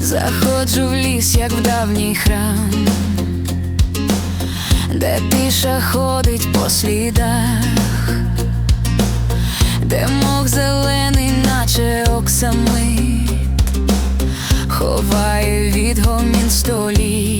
Заходжу в ліс, як в давній храм, де тиша ходить по слідах, де мох зелений, наче оксамит, ховає від гомін століть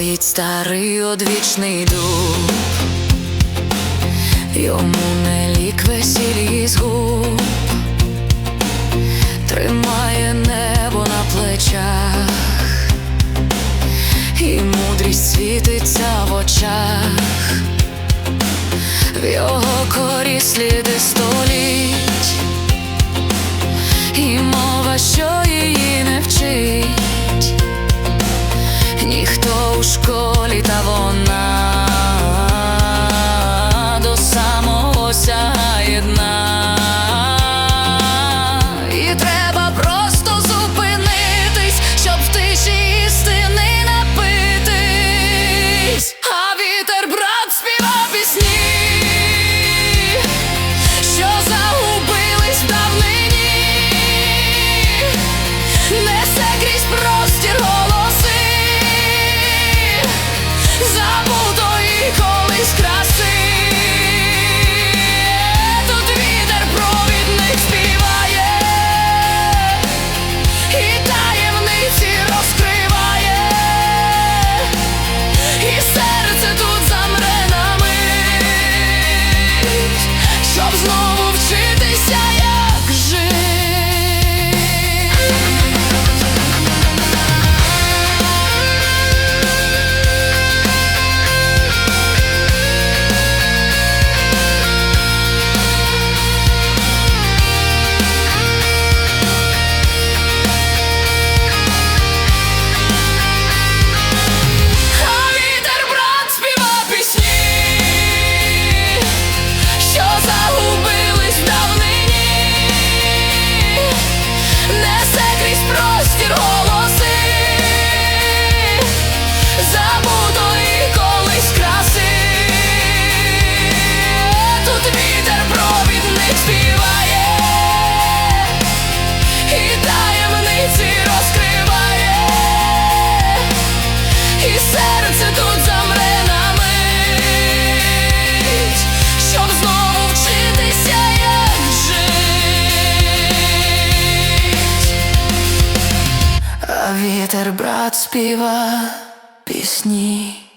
стоїть старий одвічний дуб, йому не лік весіль і згуб. вітер брат співа пісні.